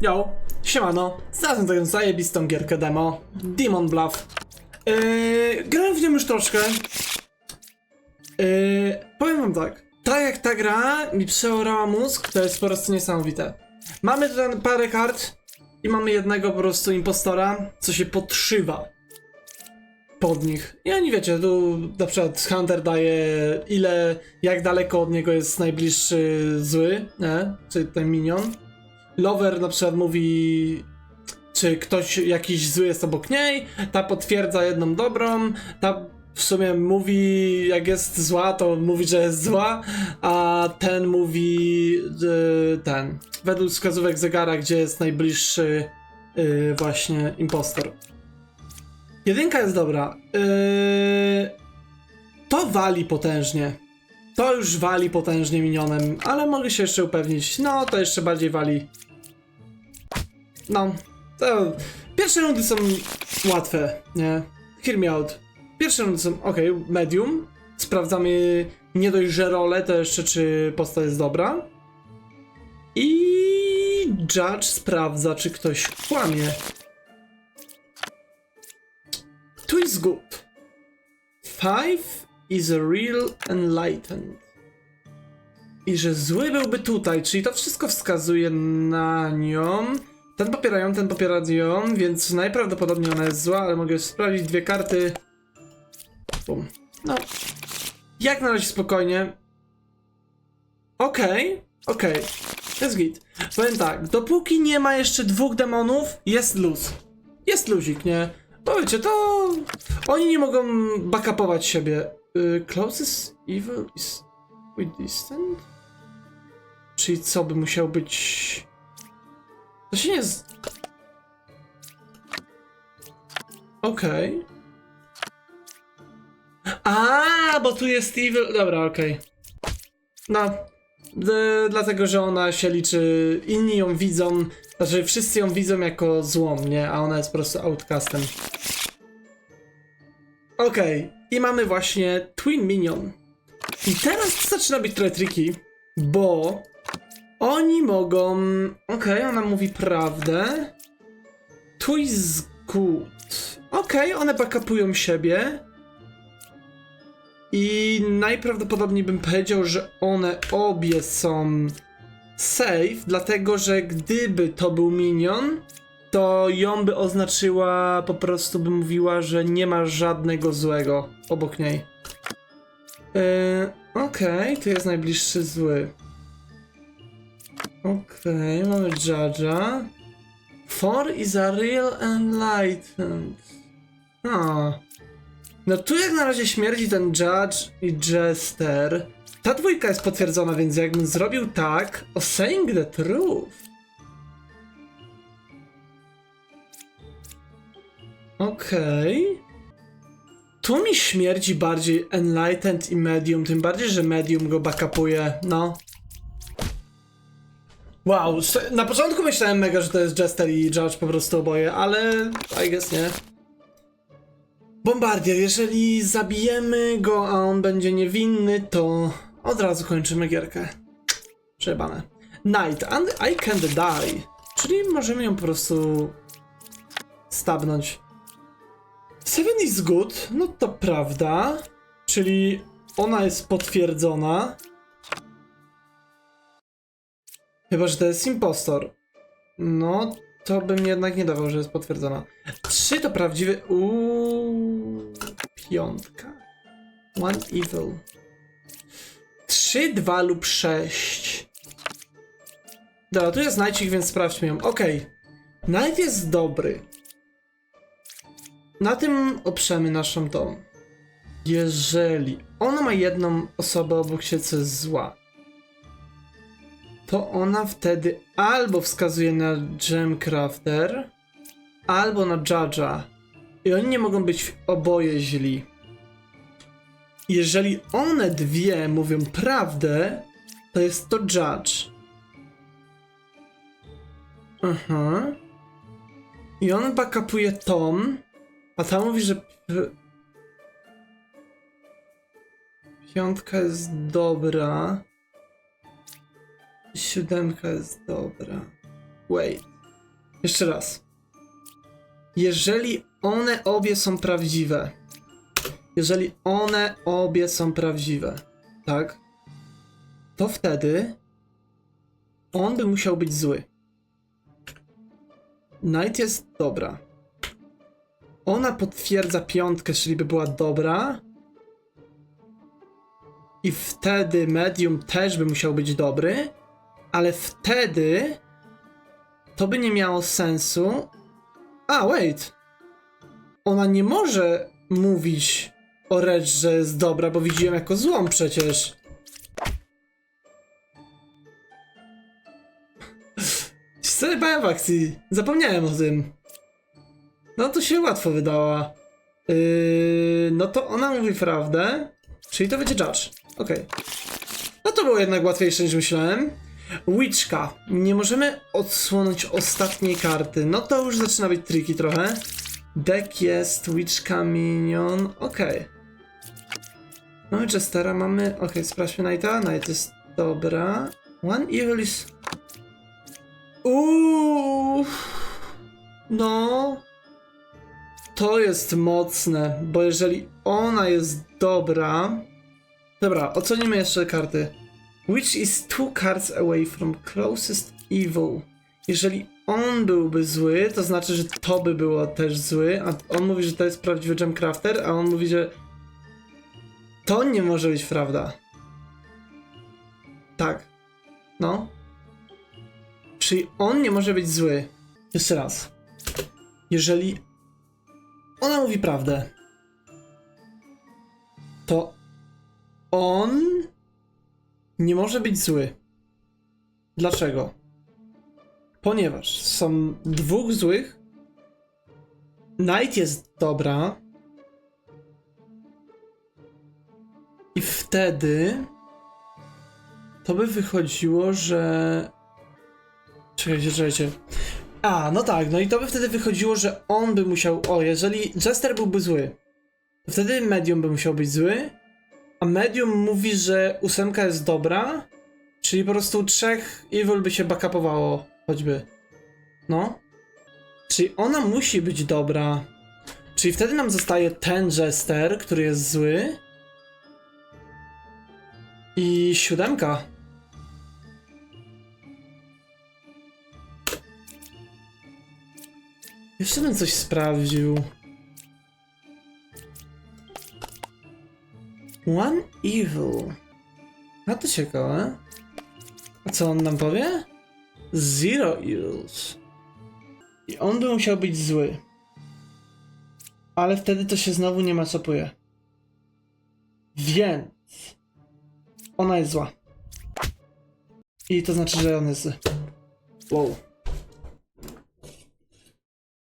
Yo, siemano, znalazłem taką zajebistą gierkę demo, Demon Bluff. Yy, grałem w nią już troszkę. Yy, powiem wam tak, tak jak ta gra mi przeorała mózg, to jest po prostu niesamowite. Mamy tutaj parę kart i mamy jednego po prostu impostora, co się podszywa pod nich. I oni wiecie, tu na przykład Hunter daje ile, jak daleko od niego jest najbliższy zły, nie? Czy ten minion. Lover na przykład mówi, czy ktoś jakiś zły jest obok niej, ta potwierdza jedną dobrą, ta w sumie mówi, jak jest zła, to mówi, że jest zła, a ten mówi, że ten, według wskazówek zegara, gdzie jest najbliższy yy, właśnie impostor. Jedynka jest dobra. Yy, to wali potężnie. To już wali potężnie minionem, ale mogę się jeszcze upewnić. No, to jeszcze bardziej wali. No, to pierwsze rundy są łatwe, nie? Hear me out. Pierwsze rundy są, ok, medium. Sprawdzamy nie dość, że rolę, to jeszcze czy postać jest dobra. I judge sprawdza, czy ktoś kłamie. Two is good. Five is real enlightened. I że zły byłby tutaj, czyli to wszystko wskazuje na nią. Ten popiera ją, ten popiera ją, więc najprawdopodobniej ona jest zła, ale mogę sprawdzić dwie karty. Bum. No. Jak na razie spokojnie. Okej, okej. Jest git. Powiem tak, dopóki nie ma jeszcze dwóch demonów, jest luz. Jest luzik, nie? Bo wiecie, to oni nie mogą backupować siebie. Y, closest evil is with distant? Czyli co by musiał być... To się nie z... Okej. A, bo tu jest evil... Dobra, okej. No. D- dlatego, że ona się liczy... Inni ją widzą... Znaczy, wszyscy ją widzą jako złą, nie? A ona jest po prostu outcastem. Okej, i mamy właśnie Twin Minion. I teraz zaczyna być trochę tricky, bo oni mogą. Okej, ona mówi prawdę. Tu is good. Okej, one backupują siebie. I najprawdopodobniej bym powiedział, że one obie są safe, dlatego że gdyby to był minion, to ją by oznaczyła, po prostu by mówiła, że nie ma żadnego złego obok niej. Yy, Okej, tu jest najbliższy zły. Okej, mamy Judge'a. Four is a real enlightened. A. No tu jak na razie śmierdzi ten Judge i Jester. Ta dwójka jest potwierdzona, więc jakbym zrobił tak, o saying the truth. Okej. Tu mi śmierdzi bardziej Enlightened i Medium, tym bardziej, że Medium go backupuje, no. Wow, na początku myślałem mega, że to jest Jester i Judge po prostu oboje, ale I guess nie. Bombardier, jeżeli zabijemy go, a on będzie niewinny, to od razu kończymy gierkę. Przebane. Night, and I can't die. Czyli możemy ją po prostu stabnąć. Seven is good, no to prawda. Czyli ona jest potwierdzona. Chyba, że to jest impostor. No, to bym jednak nie dawał, że jest potwierdzona. Trzy to prawdziwy. Uuu, piątka. One evil. Trzy, dwa lub sześć. Dobra, tu jest Nightcik, więc sprawdźmy ją. Okej. Night jest dobry. Na tym oprzemy naszą tą. Jeżeli ona ma jedną osobę obok siebie, co jest zła, to ona wtedy albo wskazuje na Gemcrafter, albo na Judge'a. I oni nie mogą być oboje źli. Jeżeli one dwie mówią prawdę, to jest to Judge. Aha. I on backupuje Tom, a ta mówi, że piątka jest dobra. Siódemka jest dobra. Wait. Jeszcze raz. Jeżeli one obie są prawdziwe, jeżeli one obie są prawdziwe, tak? To wtedy on by musiał być zły. Night jest dobra. Ona potwierdza piątkę, czyli by była dobra. I wtedy medium też by musiał być dobry, ale wtedy to by nie miało sensu. A, wait. Ona nie może mówić o Red, że jest dobra, bo widzi ją jako złą przecież. Stary byłem w akcji. Zapomniałem o tym. No to się łatwo wydała. Yy, no to ona mówi prawdę. Czyli to będzie Judge. Okej. No to było jednak łatwiejsze niż myślałem. Witchka. Nie możemy odsłonąć ostatniej karty. No to już zaczyna być tricky trochę. Deck jest, Witchka, Minion. Okej. Mamy Jestera, mamy... Okej, sprawdźmy Knighta. Knight jest dobra. One Evil is... Uuu. No. To jest mocne, bo jeżeli ona jest dobra. Dobra, ocenimy jeszcze karty. Which is two cards away from closest evil. Jeżeli on byłby zły, to znaczy, że to by było też zły, a on mówi, że to jest prawdziwy Gemcrafter, a on mówi, że to nie może być prawda. Tak. No. Czyli on nie może być zły. Jeszcze raz. Jeżeli ona mówi prawdę, to on nie może być zły. Dlaczego? Ponieważ są dwóch złych. Night jest dobra. I wtedy to by wychodziło, że. Czekajcie, czekajcie. A, no tak, no i to by wtedy wychodziło, że on by musiał. O, jeżeli Jester byłby zły, to wtedy medium by musiał być zły. A medium mówi, że ósemka jest dobra, czyli po prostu trzech evil by się backupowało, choćby. No. Czyli ona musi być dobra. Czyli wtedy nam zostaje ten Jester, który jest zły. I siódemka. Jeszcze bym coś sprawdził. One Evil. A to ciekawe. A co on nam powie? Zero Evils. I on by musiał być zły. Ale wtedy to się znowu nie macopuje. Więc. Ona jest zła. I to znaczy, że on jest zły. Wow.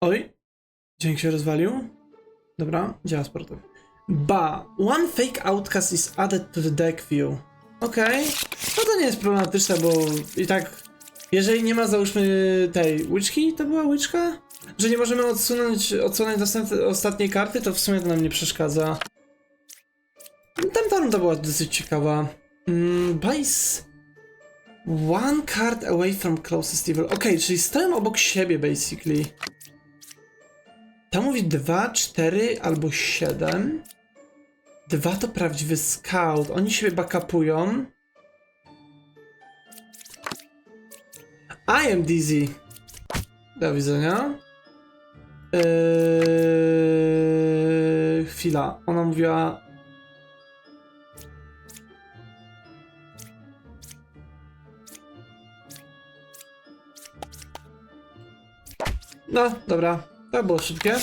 Oj. Dźwięk się rozwalił. Dobra, działa sportowy. Ba, one fake outcast is added to the deck view. Okej, no to nie jest problematyczne, bo i tak, jeżeli nie ma załóżmy tej łyczki, to była łyczka? Że nie możemy odsunąć, odsunąć ostatniej karty, to w sumie to nam nie przeszkadza. Tamta runda była dosyć ciekawa. Mm, Bajs. One card away from closest evil. Okej, czyli stoją obok siebie, basically. Ta mówi 2, 4 albo 7. Dwa to prawdziwy scout. Oni siebie backupują. I am Dizzy. Do widzenia. Eee, chwila. Ona mówiła. No, dobra. To było szybkie.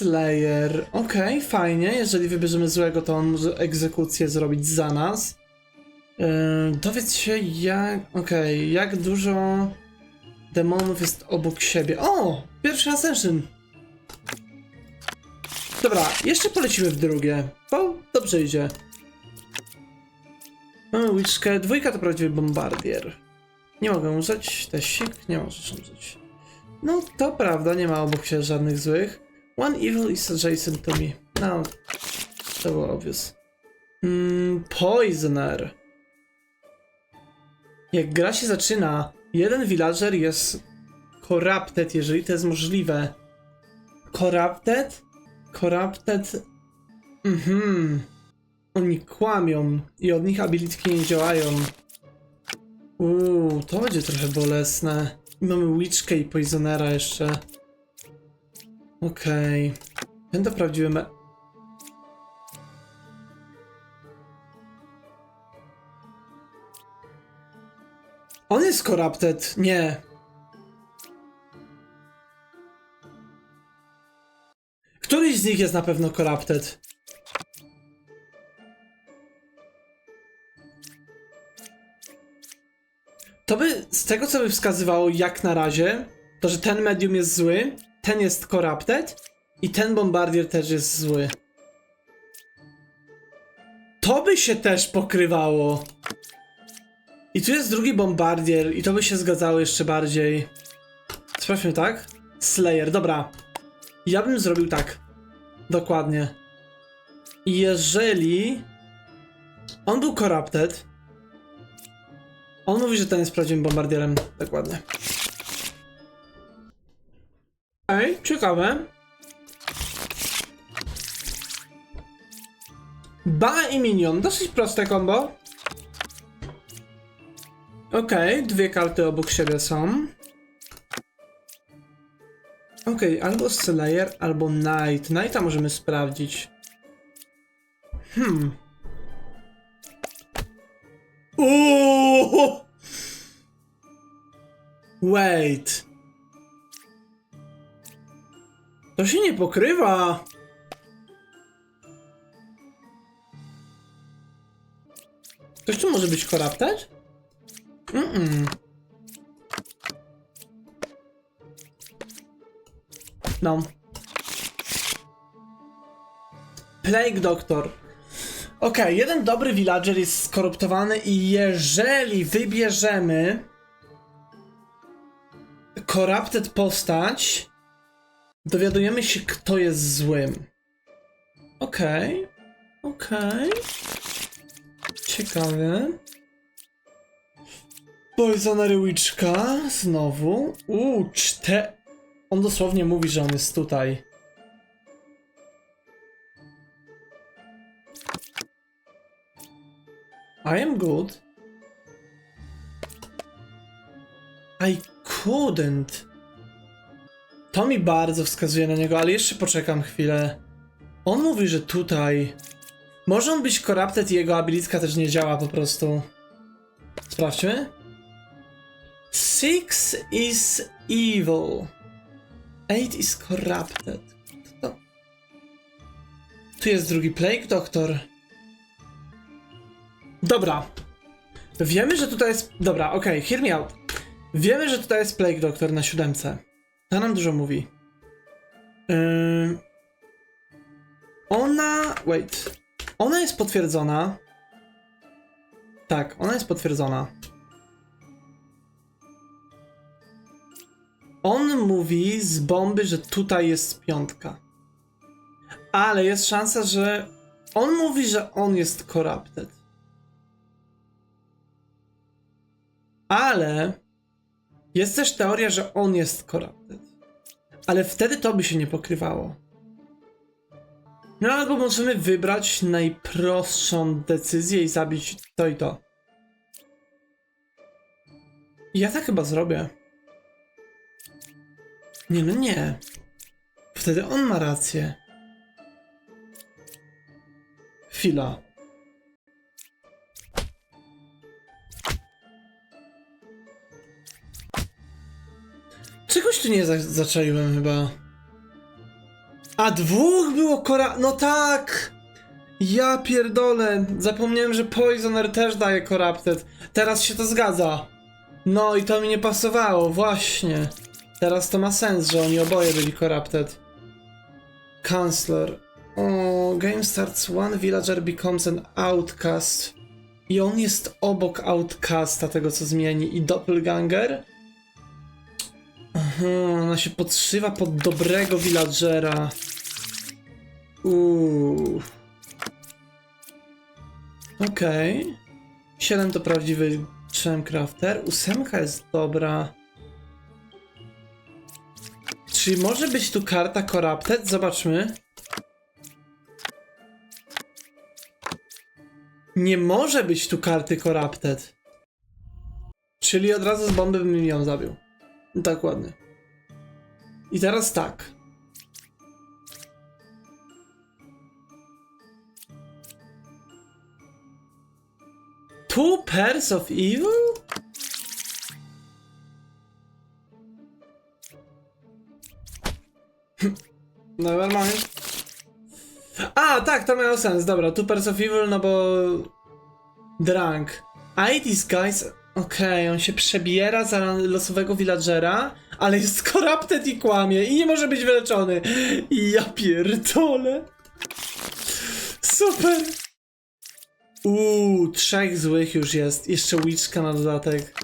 Slayer. Okej, fajnie. Jeżeli wybierzemy złego, to on może egzekucję zrobić za nas. Yy, dowiedz się jak... Okej, jak dużo demonów jest obok siebie. O! Pierwszy Ascension. Dobra, jeszcze polecimy w drugie. Bo dobrze idzie. Mamy Witchkę. Dwójka to prawdziwy bombardier. Nie mogę użyć. Tesik. Nie możesz użyć. No, to prawda, nie ma obok się żadnych złych. One evil is adjacent to me. No, to było obvious. Mm, poisoner. Jak gra się zaczyna Jeden villager jest corrupted, jeżeli to jest możliwe. Corrupted? Corrupted? Mhm. Oni kłamią i od nich abilitki nie działają. Uuu, to będzie trochę bolesne. Mamy Witchkę i Poisonera jeszcze. Okej. Prawdziwy me... On jest corrupted. Nie. Któryś z nich jest na pewno corrupted. To by, z tego co by wskazywało jak na razie, to że ten medium jest zły, ten jest corrupted i ten bombardier też jest zły. To by się też pokrywało. I tu jest drugi bombardier i to by się zgadzało jeszcze bardziej. Sprawdźmy tak. Slayer, dobra. Ja bym zrobił tak. Dokładnie. Jeżeli on był corrupted, on mówi, że ten jest prawdziwym bombardierem. Dokładnie. Ciekawe. Ba i minion. Dosyć proste combo. Okej, dwie karty obok siebie są. Okej, albo Slayer, albo Knight. Knighta możemy sprawdzić. Hmm. Uuuu! Wait. To się nie pokrywa. Ktoś tu może być corrupted? Mm-mm. No. Plague Doctor. Okej, jeden dobry villager jest skoruptowany i jeżeli wybierzemy corrupted postać, dowiadujemy się kto jest złym. Okej, okej. Ciekawe. Poisoner Witchka, znowu. Uuu, czte... On dosłownie mówi, że on jest tutaj. I am good. I couldn't. To mi bardzo wskazuje na niego, ale jeszcze poczekam chwilę. On mówi, że tutaj. Może on być corrupted i jego abilitka też nie działa po prostu. Sprawdźmy. Six is evil. Eight is corrupted. To... Tu jest drugi Plague Doctor. Dobra. Wiemy, że tutaj jest... Dobra, okej, okay, hear me out. Wiemy, że tutaj jest Plague Doctor na siódemce. To nam dużo mówi. Yy... Ona... Wait. Ona jest potwierdzona. Tak, ona jest potwierdzona. On mówi z bomby, że tutaj jest piątka. Ale jest szansa, że. On mówi, że on jest corrupted. Ale jest też teoria, że on jest corrupted. Ale wtedy to by się nie pokrywało. No albo możemy wybrać najprostszą decyzję i zabić to i to. Ja tak chyba zrobię. Nie, no nie. Wtedy on ma rację. Chwila. Czegoś tu nie za zaczaiłem chyba. A dwóch było kora... No tak! Ja pierdolę. Zapomniałem, że Poisoner też daje Corrupted. Teraz się to zgadza. No i to mi nie pasowało, właśnie. Teraz to ma sens, że oni oboje byli corrupted. Counselor. O, game starts one villager becomes an outcast. I on jest obok outcasta, tego co zmieni. I doppelganger? Aha, ona się podszywa pod dobrego villagera. Uuu. Okej. Okay. 7 to prawdziwy Crafter. Ósemka jest dobra. Czyli może być tu karta Corrupted? Zobaczmy. Nie może być tu karty Corrupted. Czyli od razu z bomby bym ją zabił. Tak ładnie. I teraz tak. Two pairs of evil? Nevermind. A, tak, to miało sens. Dobra, Two pairs of evil, no bo... Drunk. I disguise... Okej, on się przebiera za losowego villagera, ale jest corrupted i kłamie i nie może być wyleczony. I ja pierdolę. Super. Uuu, trzech złych już jest. Jeszcze Witchka na dodatek.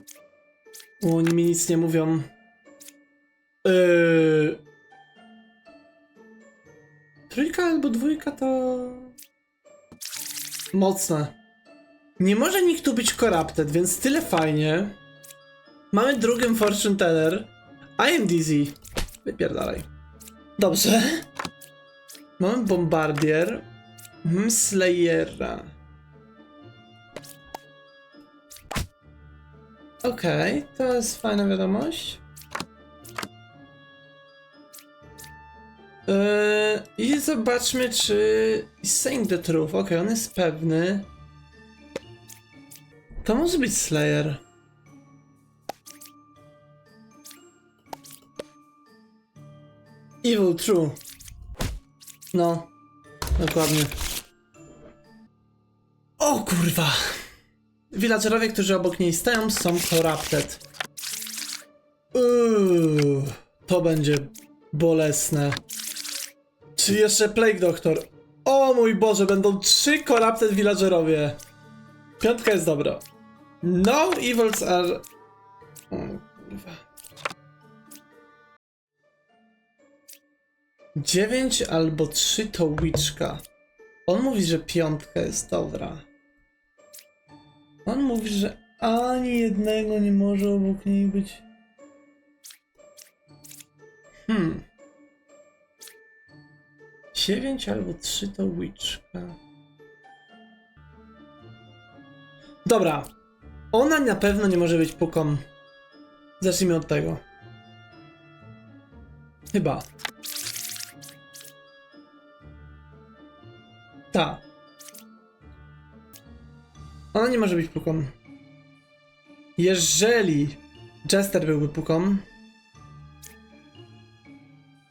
U, oni mi nic nie mówią. Yy... Trójka albo dwójka to... Mocne. Nie może nikt tu być corrupted, więc tyle fajnie. Mamy drugim Fortune Teller. I am Dizzy. Wypierdalaj. Dobrze. Mamy Bombardier. Mamy Slayera. Okej, to jest fajna wiadomość. Yy, I zobaczmy, czy saying the truth. Okej, on jest pewny. To może być Slayer. Evil True. No, dokładnie. O kurwa! Villagerowie, którzy obok niej stoją, są corrupted. Uuu, to będzie bolesne. Czy jeszcze Plague Doctor? O mój Boże, będą trzy corrupted villagerowie. Piątka jest dobra. No evils are... O kurwa. Dziewięć albo trzy to witchka. On mówi, że piątka jest dobra. On mówi, że ani jednego nie może obok niej być. Hmm. Dziewięć albo trzy to witchka. Dobra. Ona na pewno nie może być puką. Zacznijmy od tego. Chyba. Ta. Ona nie może być puką. Jeżeli Jester byłby puką,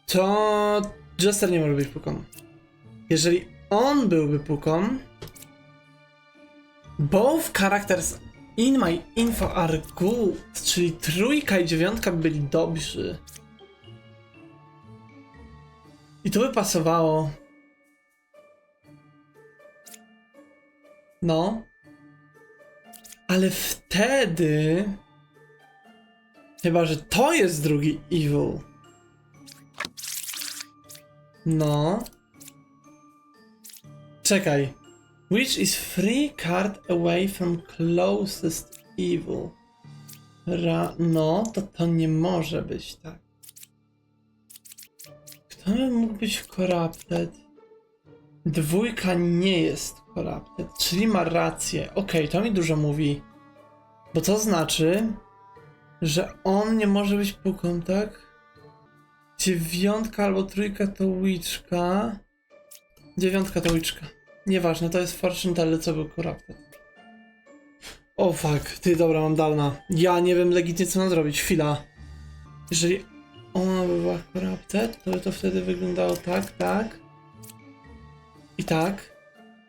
to Jester nie może być puką. Jeżeli on byłby puką, Both characters in my info are good, czyli trójka i dziewiątka by byli dobrzy. I to by pasowało. No. Ale wtedy... Chyba, że to jest drugi evil. No. Czekaj. Which is free card away from closest evil. Ra no, to to nie może być tak. Kto by mógł być corrupted? Dwójka nie jest corrupted, czyli ma rację. Okej, to mi dużo mówi. Bo to znaczy, że on nie może być puką, tak? Dziewiątka albo trójka to witchka. Dziewiątka to witchka. Nieważne, to jest Fortune Teller, co był corrupted. O fuck, ty dobra, mam downa. Ja nie wiem legitnie co mam zrobić, chwila. Jeżeli ona by była corrupted, to by to wtedy wyglądało tak, tak. I tak.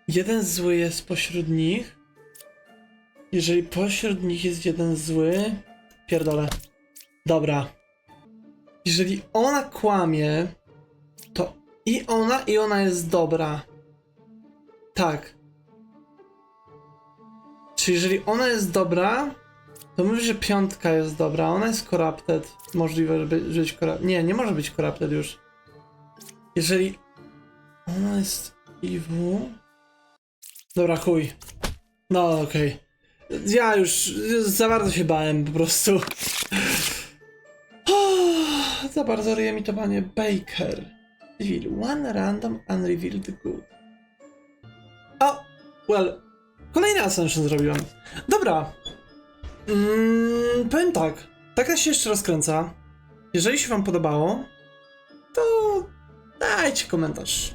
Jeden zły jest pośród nich. Jeżeli pośród nich jest jeden zły... Pierdolę. Dobra. Jeżeli ona kłamie, to i ona, i ona jest dobra. Tak. Czyli jeżeli ona jest dobra, to mówisz, że piątka jest dobra, ona jest corrupted. Możliwe, żeby być corrupted. Nie, nie może być corrupted już. Jeżeli ona jest evil... Dobra, chuj. No, okej. Ja już za bardzo się bałem po prostu. Za bardzo reemitowanie Baker. Reveal one random unrevealed good. O! Well. Kolejny ascension zrobiłem. Dobra. Mm, powiem tak. Tak się jeszcze rozkręca. Jeżeli się wam podobało, to dajcie komentarz.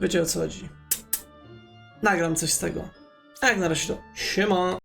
Wiecie o co chodzi. Nagram coś z tego. A jak na razie to siema.